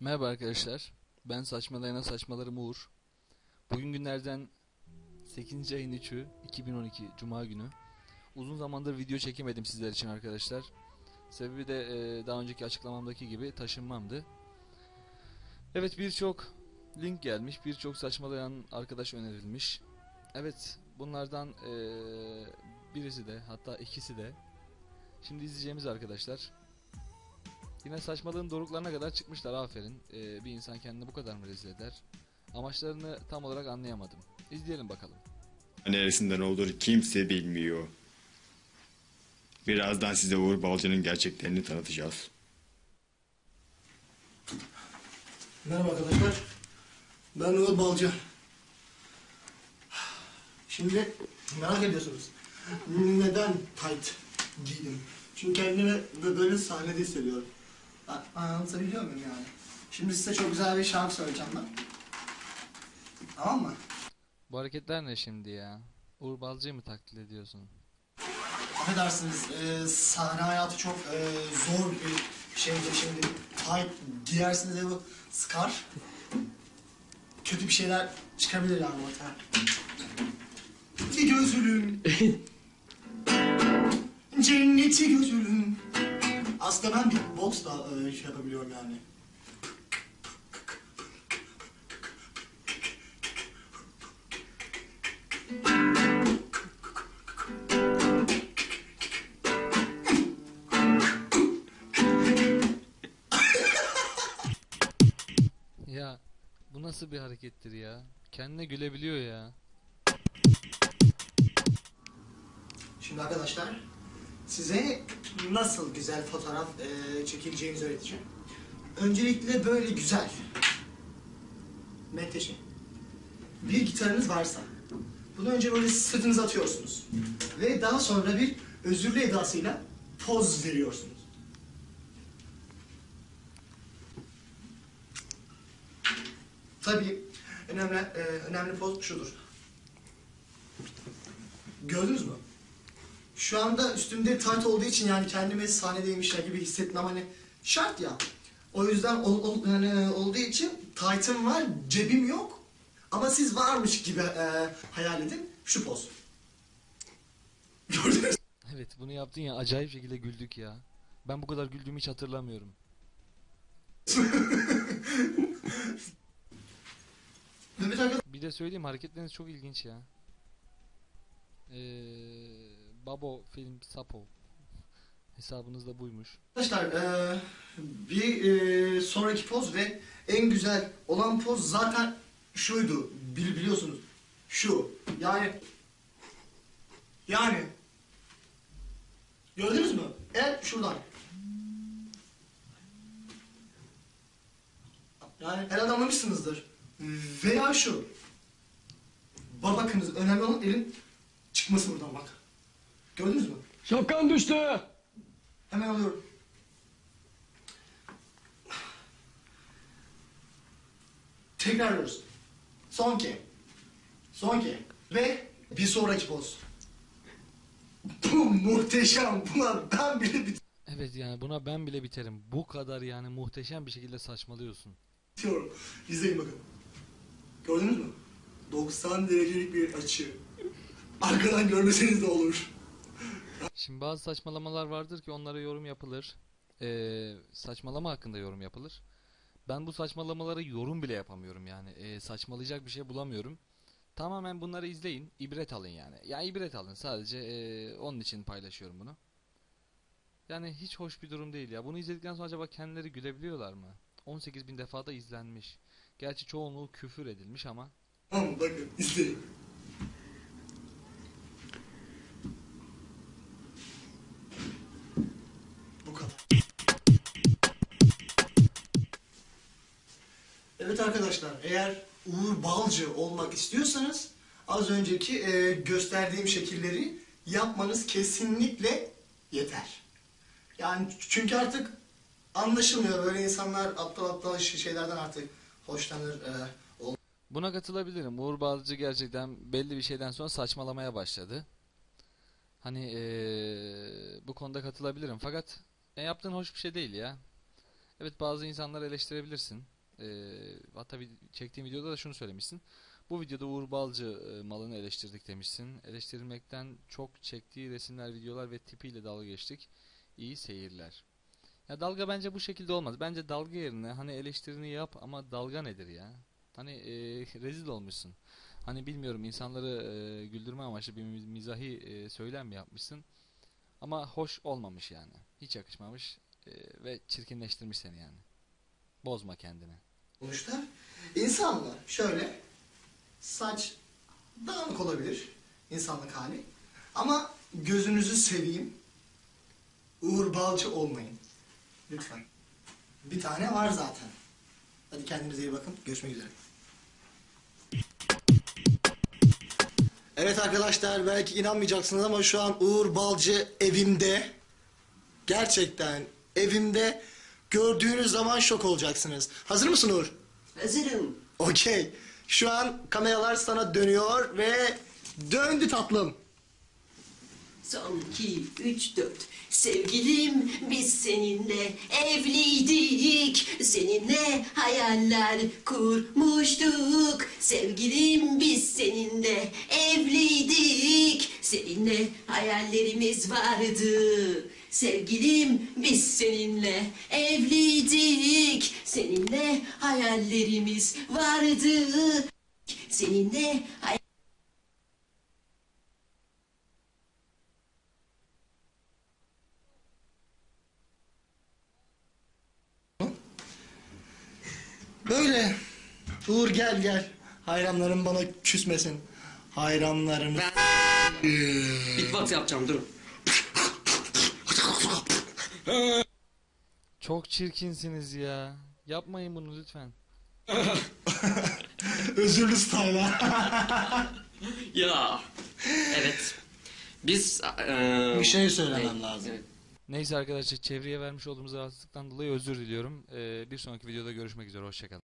Merhaba arkadaşlar. Ben Saçmalayana Saçmalarım Uğur. Bugün günlerden 8. ayın 3'ü 2012 Cuma günü. Uzun zamandır video çekemedim sizler için arkadaşlar. Sebebi de e, daha önceki açıklamamdaki gibi taşınmamdı. Evet birçok link gelmiş, birçok saçmalayan arkadaş önerilmiş. Evet bunlardan e, birisi de hatta ikisi de şimdi izleyeceğimiz arkadaşlar. Yine saçmalığın doruklarına kadar çıkmışlar aferin. Ee, bir insan kendini bu kadar mı rezil eder? Amaçlarını tam olarak anlayamadım. İzleyelim bakalım. Neresinden olur kimse bilmiyor. Birazdan size Uğur Balcı'nın gerçeklerini tanıtacağız. Merhaba arkadaşlar. Ben Uğur Balcı. Şimdi merak ediyorsunuz. Neden tight giydim? Çünkü kendimi bö- böyle sahnede hissediyorum. Anlatabiliyor muyum yani? Şimdi size çok güzel bir şarkı söyleyeceğim ben. Tamam mı? Bu hareketler ne şimdi ya? Uğur Balcı'yı mı taklit ediyorsun? Affedersiniz, e, sahne hayatı çok e, zor bir şeydir şimdi. Tight giyersiniz ve bu sıkar. Kötü bir şeyler çıkabilir yani ortaya. Gözülüm. Cenneti gözülüm. Aslında ben bir box da e, şey yapabiliyorum yani. Ya bu nasıl bir harekettir ya? Kendine gülebiliyor ya. Şimdi arkadaşlar size nasıl güzel fotoğraf e, çekileceğinizi öğreteceğim. Öncelikle böyle güzel menteşe bir gitarınız varsa bunu önce böyle sırtınıza atıyorsunuz ve daha sonra bir özürlü edasıyla poz veriyorsunuz. Tabii önemli e, önemli poz şudur. Gördünüz mü? Şu anda üstümde tight olduğu için yani kendimi sahnedeymişler gibi hissetmem hani şart ya. O yüzden ol, ol- yani olduğu için tight'ım var, cebim yok. Ama siz varmış gibi e, hayal edin. Şu poz. Gördünüz? Evet bunu yaptın ya acayip şekilde güldük ya. Ben bu kadar güldüğümü hiç hatırlamıyorum. Bir de söyleyeyim hareketleriniz çok ilginç ya. Ee, Babo film Sapo. Hesabınız da buymuş. arkadaşlar e, bir e, sonraki poz ve en güzel olan poz zaten şuydu. Bili- biliyorsunuz. Şu. Yani yani Gördünüz mü? El şuradan. Yani herhalde anlamışsınızdır. Veya şu. Bak bakınız önemli olan elin çıkması buradan bak. Gördünüz mü? Şapkan düştü. Hemen alıyorum. Tekrarlıyoruz. Son ke. Son ke. Ve bir sonraki poz. Bu muhteşem. Buna ben bile Evet yani buna ben bile biterim. Bu kadar yani muhteşem bir şekilde saçmalıyorsun. bitiyorum. İzleyin bakın. Gördünüz mü? 90 derecelik bir açı. Arkadan görmeseniz de olur. Şimdi bazı saçmalamalar vardır ki onlara yorum yapılır. Ee, saçmalama hakkında yorum yapılır. Ben bu saçmalamalara yorum bile yapamıyorum yani. Ee, saçmalayacak bir şey bulamıyorum. Tamamen bunları izleyin, ibret alın yani. Ya ibret alın sadece ee, onun için paylaşıyorum bunu. Yani hiç hoş bir durum değil ya. Bunu izledikten sonra acaba kendileri gülebiliyorlar mı? 18 bin defa da izlenmiş. Gerçi çoğunluğu küfür edilmiş ama Tamam bakın izleyin. Arkadaşlar eğer Uğur Balcı olmak istiyorsanız az önceki e, gösterdiğim şekilleri yapmanız kesinlikle yeter. Yani çünkü artık anlaşılmıyor böyle insanlar aptal aptal şeylerden artık hoşlanır. E, Buna katılabilirim. Uğur Balcı gerçekten belli bir şeyden sonra saçmalamaya başladı. Hani eee, bu konuda katılabilirim. Fakat e, yaptığın hoş bir şey değil ya. Evet bazı insanları eleştirebilirsin. Ee, hatta çektiğim videoda da şunu söylemişsin. Bu videoda Uğur Balcı e, malını eleştirdik demişsin. Eleştirilmekten çok çektiği resimler, videolar ve tipiyle dalga geçtik. İyi seyirler. Ya dalga bence bu şekilde olmaz. Bence dalga yerine hani eleştirini yap ama dalga nedir ya? Hani e, rezil olmuşsun. Hani bilmiyorum insanları e, güldürme amaçlı bir mi- mizahi e, söylem yapmışsın? Ama hoş olmamış yani. Hiç yakışmamış e, ve çirkinleştirmiş seni yani. Bozma kendini. Sonuçta insanlar şöyle saç dağınık olabilir insanlık hali ama gözünüzü seveyim Uğur Balcı olmayın. Lütfen. Bir tane var zaten. Hadi kendinize iyi bakın. Görüşmek üzere. Evet arkadaşlar belki inanmayacaksınız ama şu an Uğur Balcı evimde. Gerçekten evimde gördüğünüz zaman şok olacaksınız. Hazır mısın Uğur? Hazırım. Okey. Şu an kameralar sana dönüyor ve döndü tatlım. Son iki, üç, dört. Sevgilim biz seninle evliydik. Seninle hayaller kurmuştuk. Sevgilim biz seninle evliydik. Seninle hayallerimiz vardı. Sevgilim biz seninle evliydik. Seninle hayallerimiz vardı. Seninle hay- Böyle. Uğur gel gel. Hayranlarım bana küsmesin. Hayranlarım. Beatbox yapacağım durun. Çok çirkinsiniz ya. Yapmayın bunu lütfen. Özürlü style. Ya. Evet. Biz eee, Bir şey söylemem lazım. evet. Neyse arkadaşlar çevreye vermiş olduğumuz rahatsızlıktan dolayı özür diliyorum. Ee, bir sonraki videoda görüşmek üzere. Hoşçakalın.